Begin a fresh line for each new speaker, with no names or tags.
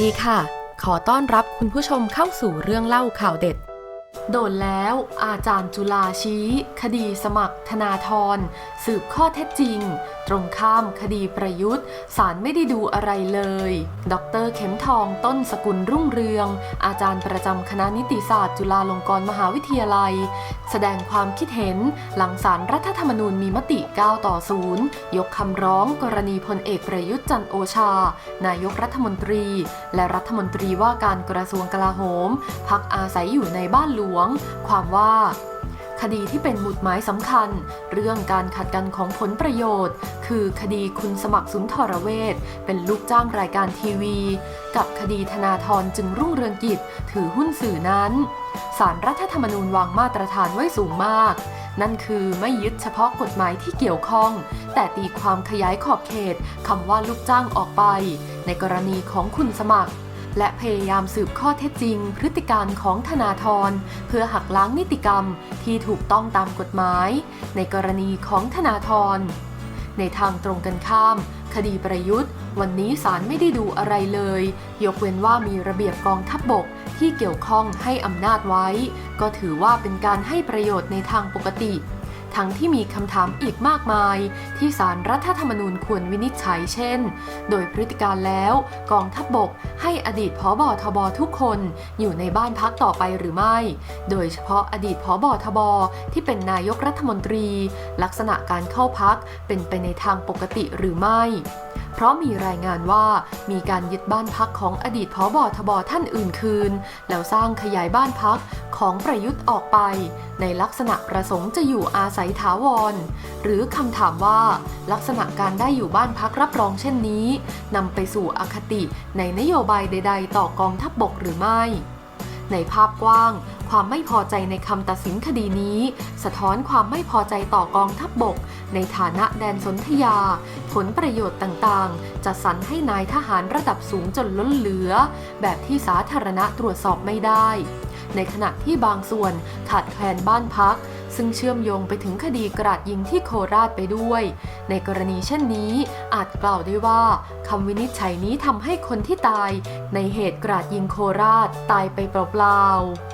ดีค่ะ ขอต้อนรับคุณผู้ชมเข้าสู่เรื่องเล่าข่าวเด็ด โดนแล้วอาจารย์จุลาชี้ คดีสมัครธนาธรสืบข้อเท็จจริง ตรงข้ามคดีประยุทธ์ศาลไม่ได้ดูอะไรเลย ดรเข็มทองต้นสกุลรุ่งเรือง อาจารย์ประจำคณะนิติศาสตร์จุฬาลงกรณ์มหาวิทยาลัย แสดงความคิดเห็นหลังศาลรรัฐธรรมนูญมีมติ 9 ต่อ 0 ยกคำร้องกรณีพลเอกประยุทธ์จันโอชา นายกรัฐมนตรี และรัฐมนตรีว่าการกระทรวงกลาโหม พักอาศัยอยู่ในบ้านหลวง ความว่า คดีที่เป็นหมุดหมายสำคัญ เรื่องการขัดกันของผลประโยชน์ คือคดีคุณสมัครสุนทรเวชเป็นลูกจ้างรายการทีวี กับคดีธนาธรจึงรุ่งเรืองกิจถือหุ้นสื่อนั้นสารรัฐธรรมนูญวางมาตรฐานไว้สูงมาก นั่นคือไม่ยึดเฉพาะกฎหมายที่เกี่ยวข้อง แต่ตีความขยายขอบเขตคำว่าลูกจ้างออกไป ในกรณีของคุณสมัคร และพยายามสืบข้อเท็จจริง พฤติการของธนาธรเพื่อหักล้างนิติกรรมที่ถูกต้องตามกฎหมาย ในกรณีของธนาธรในทางตรงกันข้าม คดีประยุทธ์ วันนี้ศาลไม่ได้ดูอะไรเลย ยกเว้นว่ามีระเบียบกองทัพบบกที่เกี่ยวข้องให้อำนาจไว้ ก็ถือว่าเป็นการให้ประโยชน์ในทางปกติ ทั้งที่มีคำถามอีกมากมาย ที่สารรัฐธรรมนูญควรวินิจฉัยเช่น โดยพฤติการแล้วกองทัพบบกให้อดีตผอบอทบทุกคนอยู่ในบ้านพักต่อไปหรือไม่ โดยเฉพาะอดีตผอบอทบที่เป็นนายกรัฐมนตรี ลักษณะการเข้าพักเป็นไปในทางปกติหรือไม่ เพราะมีรายงานว่ามีการยึดบ้านพักของอดีตผอบอทบท่านอื่นคืน แล้วสร้างขยายบ้านพัก ของประยุทธ์ออกไป ในลักษณะประสงค์จะอยู่อาศัยถาวร หรือคำถามว่า ลักษณะการได้อยู่บ้านพักรับรองเช่นนี้นำไปสู่อคติในนโยบายใด ๆ ต่อกองทัพบบกหรือไม่ ในภาพกว้าง ความไม่พอใจในคำตัดสินคดีนี้ สะท้อนความไม่พอใจต่อกองทัพบบก ในฐานะแดนสนธยา ผลประโยชน์ต่างๆ จะสรรให้นายทหารระดับสูงจนล้นเหลือ แบบที่สาธารณะตรวจสอบไม่ได้ ในขณะที่บางส่วนขาดแคลนบ้านพักซึ่งเชื่อมโยงไปถึงคดีกราดยิงที่โคราชไปด้วย ในกรณีเช่นนี้ อาจกล่าวได้ว่าคำวินิจฉัยนี้ทำให้คนที่ตาย ในเหตุกราดยิงโคราชตายไปเปล่าๆ